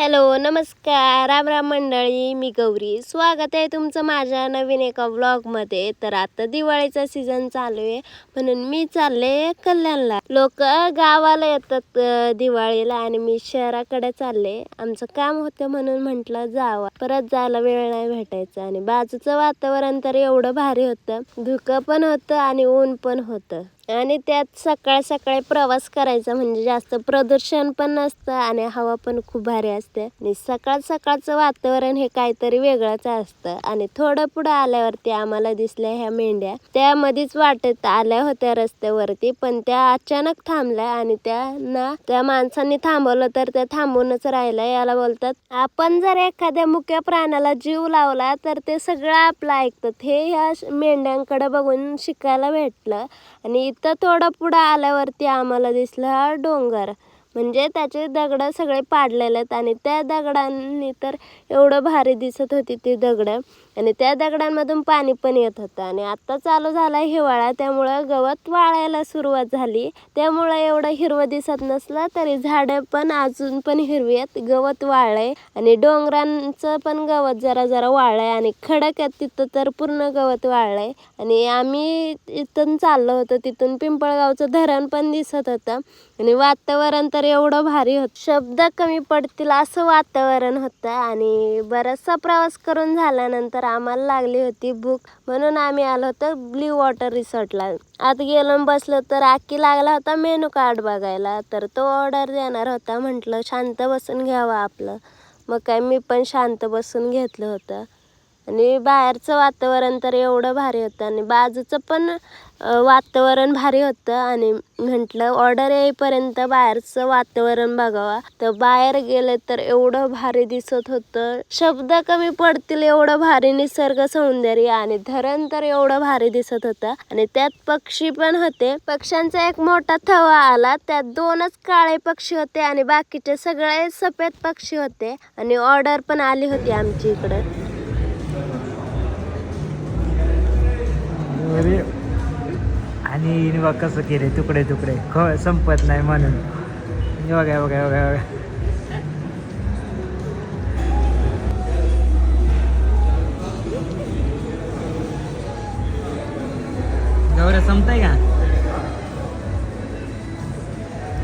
Hello नमस्कार. राम राम मंडळी मी गौरी. स्वागत आहे तुमचं माझ्या नवीन एका व्लॉगमध्ये तर आता दिवाळीचा सीझन चालू आहे म्हणून मी चालले कल्याणला. लोक गावाला येतात दिवाळीला आणि मी शहराकडे चालले. आमचं काम होतं म्हणून म्हटलं जावा. परत जायला वेळ नाही भेटायचा आणि बाजूचं वातावरण तर एवढं भारी होतं. धुकं पण होतं आणि ऊन पण होतं. आणि त्यात सकाळ सकाळी प्रवास करायचा म्हणजे जास्त प्रदूषण पण नसतं आणि हवा पण खूप भारी असते. आणि सकाळ सकाळचं वातावरण हे काहीतरी वेगळंच असतं. आणि थोडं पुढं आल्यावरती आम्हाला दिसल्या ह्या मेंढ्या. त्यामध्येच वाटत आल्या होत्या रस्त्यावरती पण त्या अचानक थांबल्या आणि त्यांना त्या माणसांनी थांबवलं तर त्या थांबूनच राहिल्या. याला बोलतात आपण जर एखाद्या मुक्या प्राण्याला जीव लावला तर ते सगळं आपलं ऐकतात. हे ह्या मेंढ्यांकडे बघून शिकायला भेटलं. आणि तिथं थोडं पुढं आल्यावरती आम्हाला दिसलं हा डोंगर. म्हणजे त्याचे दगडं सगळे पाडलेले आहेत आणि त्या दगडांनी तर एवढं भारी दिसत होती ती दगडं. आणि त्या दगडांमधून पाणी पण येत होतं. आणि आत्ता चालू झाला हिवाळा त्यामुळं गवत वाळायला सुरुवात झाली. त्यामुळं एवढं हिरवं दिसत नसलं तरी झाडं पण अजून पण हिरवी आहेत गवत वाळलंय आणि डोंगरांचं पण गवत जरा जरा वाळलंय आणि खडक आहेत तिथं तर पूर्ण गवत वाळलंय. आणि आम्ही इथून चाललो होतो तिथून पिंपळगावचं धरण पण दिसत होतं. आणि वातावरण तर एवढं भारी होत. शब्द कमी पडतील असं वातावरण होतं. आणि बराचसा प्रवास करून झाल्यानंतर तर आम्हाला लागली होती भूक. म्हणून आम्ही आलो होतो ब्ल्यू वॉटर रिसॉर्टला. आत गेलो बसलो. तर आखी लागला होता मेनू कार्ड बघायला. तर तो ऑर्डर देणार होता. म्हटलं शांत बसून घ्यावं आपलं. मग काय मी पण शांत बसून घेतलं होतं. आणि बाहेरचं वातावरण तर एवढं भारी होतं. आणि बाजूचं पण वातावरण भारी होतं. आणि म्हटलं ऑर्डर येईपर्यंत बाहेरचं वातावरण बघावा. तर बाहेर गेले तर एवढं भारी दिसत होतं. शब्द कमी पडतील एवढं भारी निसर्ग सौंदर्य आणि धरण तर एवढं भारी दिसत होतं. आणि त्यात पक्षी पण होते. पक्ष्यांचा एक मोठा थवा आला. त्यात दोनच काळे पक्षी होते आणि बाकीचे सगळे सफेद पक्षी होते. आणि ऑर्डर पण आली होती आमची इकडं. अरे आणि हिने कसं केले तुकडे तुकडे. ख संपत नाही म्हणून. बघा बघा बघा बघा. गौऱ्या संपताय का?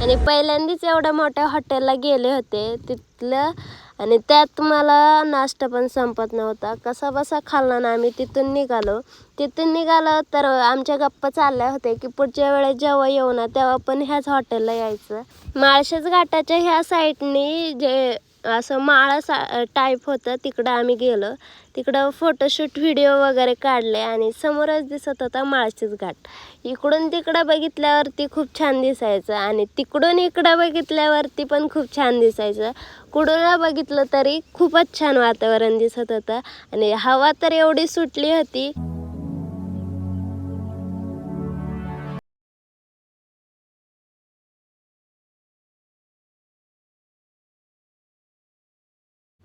आणि पहिल्यांदाच एवढ्या मोठ्या हॉटेलला गेले होते. तिथलं आणि त्यात मला नाश्ता पण संपत नव्हता. कसा बसा खाल्ला ना आम्ही तिथून निघालो. तिथून निघालो तर आमच्या गप्पा चालल्या होत्या की पुढच्या वेळेस जेव्हा येऊ ना तेव्हा पण ह्याच हॉटेलला यायचं. माळशेज घाटाच्या ह्या साईडनी जे असं माळासा टाईप होतं. तिकडं आम्ही गेलो. तिकडं फोटोशूट व्हिडिओ वगैरे काढले आणि समोरच दिसत होता माळशीच घाट. इकडून तिकडं बघितल्यावरती खूप छान दिसायचं आणि तिकडून इकडं बघितल्यावरती पण खूप छान दिसायचं. कुठून बघितलं तरी खूपच छान वातावरण दिसत होतं आणि हवा तर एवढी सुटली होती.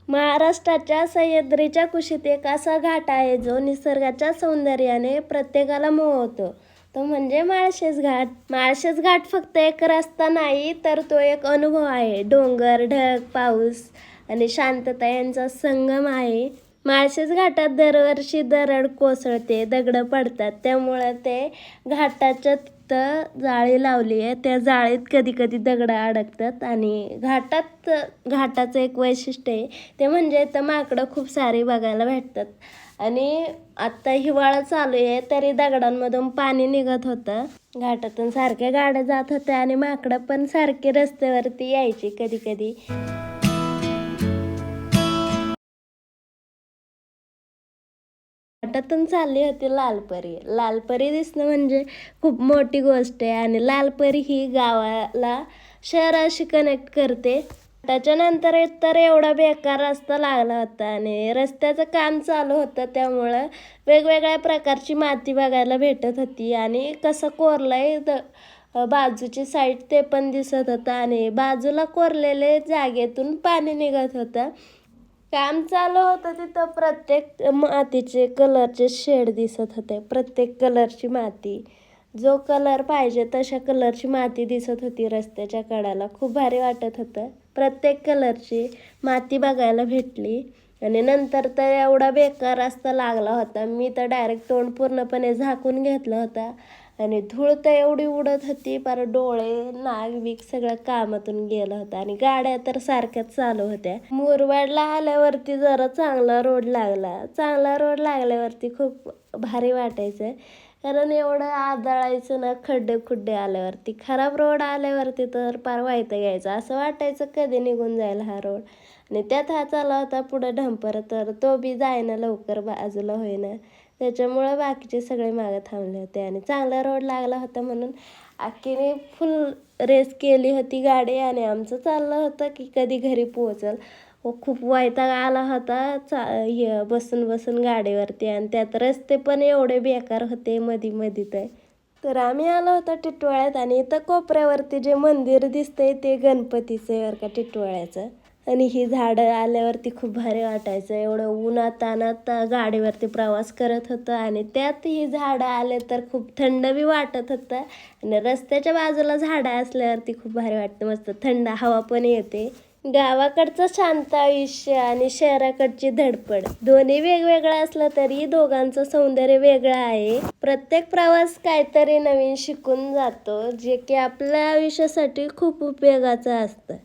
महाराष्ट्राच्या सह्याद्रीच्या कुशीत एक असा घाट आहे जो निसर्गाच्या सौंदर्याने प्रत्येकाला मोहवतो तो म्हणजे माळशेज घाट. माळशेज घाट फक्त एक रस्ता नाही तर तो एक अनुभव आहे. डोंगर ढग पाऊस आणि शांतता यांचा संगम आहे. माळशेज घाटात दरवर्षी दरड कोसळते दगडं पडतात. त्यामुळं ते घाटाच्या तिथं जाळी लावली आहे. त्या जाळीत कधी कधी दगडं अडकतात आणि घाटात घाटाचं एक वैशिष्ट्य आहे ते म्हणजे इथं माकडं खूप सारी बघायला भेटतात. आणि आत्ता हिवाळा चालू आहे तरी दगडांमधून पाणी निघत होतं. घाटातून सारख्या गाड्या जात होत्या आणि माकडं पण सारखे रस्त्यावरती यायची कधी कधी वाटातून चालली होती लालपरी. लालपरी दिसणं म्हणजे खूप मोठी गोष्ट आहे आणि लालपरी ही गावाला शहराशी कनेक्ट करते. त्याच्यानंतर तर एवढा बेकार रस्ता लागला होता आणि रस्त्याचं काम चालू होतं त्यामुळं वेगवेगळ्या प्रकारची माती बघायला भेटत होती आणि कसं कोरलंय द बाजूची साईड ते पण दिसत होतं आणि बाजूला कोरलेले जागेतून पाणी निघत होतं. काम चालू होतं तिथं. प्रत्येक मातीचे कलरचे शेड दिसत होते. प्रत्येक कलरची माती. जो कलर पाहिजे तशा कलरची माती दिसत होती रस्त्याच्या कडाला. खूप भारी वाटत होतं. प्रत्येक कलरची माती बघायला भेटली. आणि नंतर तर एवढा बेकार रस्ता लागला होता. मी तर डायरेक्ट तोंड पूर्णपणे झाकून घेतलं होता. आणि धूळ तर एवढी उडत होती पर डोळे नाक बीक सगळं कामातून गेलं होतं आणि गाड्या तर सारख्याच चालू होत्या. मुरवाडला आल्यावरती जरा चांगला रोड लागला. चांगला रोड लागल्यावरती खूप भारी वाटायचं. कारण एवढं आदळायचं ना खड्डे खुड्डे आल्यावरती. खराब रोड आल्यावरती तर पार व्हायचं घ्यायचं. असं वाटायचं कधी निघून जाईल हा रोड. आणि त्यात हा चालला होता पुढं ढंपर तर तो बी जायना लवकर बाजूला होईना. त्याच्यामुळं बाकीचे सगळे मागं थांबले होते आणि चांगला रोड लागला होता म्हणून अख्खीने फुल रेस केली होती गाडी आणि आमचं चाललं होतं की कधी घरी पोहोचल. व खूप वैताग आला होता चा य बसून बसून गाडीवरती आणि त्यात रस्ते पण एवढे बेकार होते मधी मधी तर तर आम्ही आलो होतो टिटवाळ्यात आणि इथं कोपऱ्यावरती जे मंदिर दिसतंय ते गणपतीचं बरं का टिटवाळ्याचं. आणि ही झाडं आल्यावरती खूप भारी वाटायचं. एवढं उन्हात अनात गाडीवरती प्रवास करत होतं आणि त्यात ही झाडं आले तर खूप थंड बी वाटत होतं. आणि रस्त्याच्या बाजूला झाडं असल्यावरती खूप भारी वाटतं. मस्त थंड हवा पण येते. गावाकडचं शांत आयुष्य आणि शहराकडची धडपड. दोन्ही वेगवेगळं असलं तरी दोघांचं सौंदर्य वेगळं आहे. प्रत्येक प्रवास काहीतरी नवीन शिकून जातो जे की आपल्या आयुष्यासाठी खूप उपयोगाचं असतं.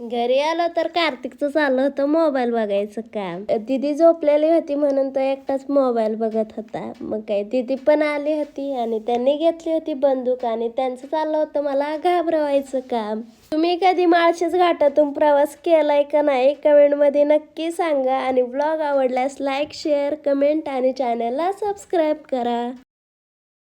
घरी आलो तर कार्तिकचं चाललं होतं मोबाईल बघायचं काम. दिदी झोपलेली होती म्हणून तो एकटाच मोबाईल बघत होता. मग काय दिदी पण आली होती आणि त्यांनी घेतली होती बंदूक आणि त्यांचं चाललं होतं मला घाबरवायचं काम. तुम्ही कधी माळशेच घाटातून प्रवास केलाय का नाही कमेंटमध्ये नक्की सांगा आणि ब्लॉग आवडल्यास लाईक शेअर कमेंट आणि चॅनलला सबस्क्राईब करा.